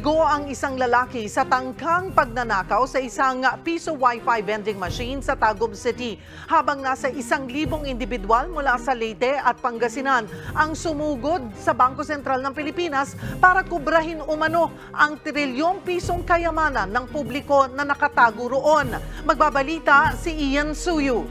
Nabigo ang isang lalaki sa tangkang pagnanakaw sa isang piso wifi vending machine sa Tagum City. Habang nasa isang libong individual mula sa Leyte at Pangasinan ang sumugod sa Bangko Sentral ng Pilipinas para kubrahin umano ang trilyong pisong kayamanan ng publiko na nakatago roon. Magbabalita si Ian Suyu.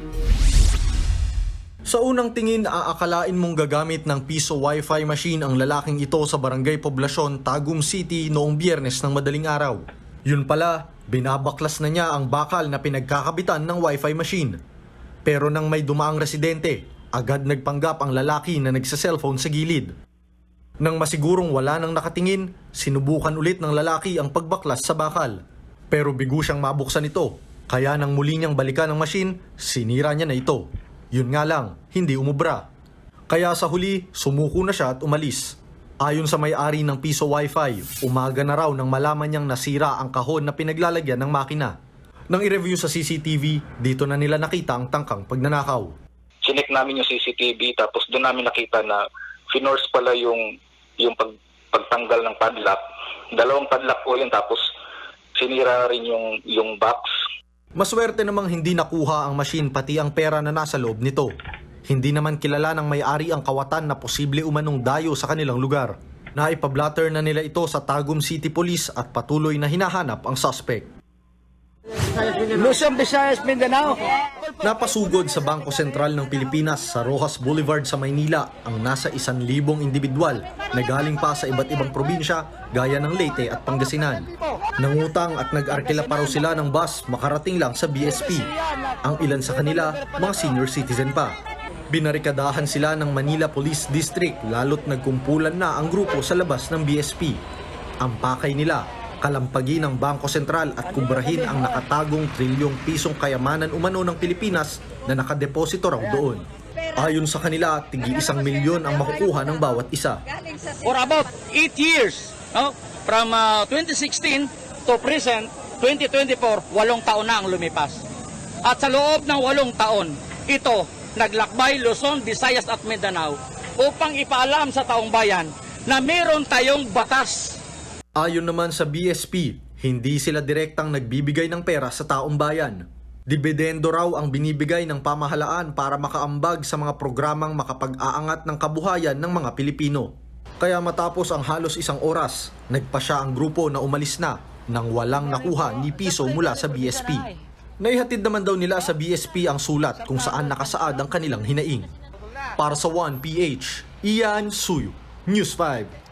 Sa unang tingin, aakalain mong gagamit ng piso wifi machine ang lalaking ito sa barangay Poblasyon, Tagum City noong biyernes ng madaling araw. Yun pala, binabaklas na niya ang bakal na pinagkakabitan ng wifi machine. Pero nang may dumaang residente, agad nagpanggap ang lalaki na nagsa-cellphone sa gilid. Nang masigurong wala nang nakatingin, sinubukan ulit ng lalaki ang pagbaklas sa bakal. Pero bigo siyang mabuksan ito, kaya nang muli niyang balikan ang machine, sinira niya na ito. Yun nga lang, hindi umubra. Kaya sa huli, sumuko na siya at umalis. Ayon sa may-ari ng Piso Wi-Fi, umaga na raw nang malaman niyang nasira ang kahon na pinaglalagyan ng makina. Nang i-review sa CCTV, dito na nila nakita ang tangkang pagnanakaw. Sinik namin yung CCTV tapos doon namin nakita na finorce pala yung yung pag, pagtanggal ng padlock. Dalawang padlock po yun tapos sinira rin yung yung box. Maswerte namang hindi nakuha ang machine pati ang pera na nasa loob nito. Hindi naman kilala ng may-ari ang kawatan na posible umanong dayo sa kanilang lugar. Naipablatter na nila ito sa Tagum City Police at patuloy na hinahanap ang suspect. Luzon, Visayas, Mindanao. Napasugod sa Bangko Sentral ng Pilipinas sa Rojas Boulevard sa Maynila ang nasa isan libong individual na galing pa sa iba't ibang probinsya gaya ng Leyte at Pangasinan. Nangutang at nag-arkila pa sila ng bus makarating lang sa BSP. Ang ilan sa kanila, mga senior citizen pa. Binarikadahan sila ng Manila Police District lalo't nagkumpulan na ang grupo sa labas ng BSP. Ang pakay nila, kalampagi ng Bangko Sentral at kubrahin ang nakatagong trilyong pisong kayamanan umano ng Pilipinas na nakadeposito raw doon. Ayon sa kanila, tigi isang milyon ang makukuha ng bawat isa. For about 8 years, no? from uh, 2016 to present, 2024, walong taon na ang lumipas. At sa loob ng walong taon, ito, naglakbay Luzon, Visayas at Mindanao upang ipaalam sa taong bayan na meron tayong batas Ayon naman sa BSP, hindi sila direktang nagbibigay ng pera sa taong bayan. Dibidendo raw ang binibigay ng pamahalaan para makaambag sa mga programang makapag-aangat ng kabuhayan ng mga Pilipino. Kaya matapos ang halos isang oras, nagpa siya ang grupo na umalis na nang walang nakuha ni piso mula sa BSP. Naihatid naman daw nila sa BSP ang sulat kung saan nakasaad ang kanilang hinaing. Para sa 1PH, Ian Suyo, News 5.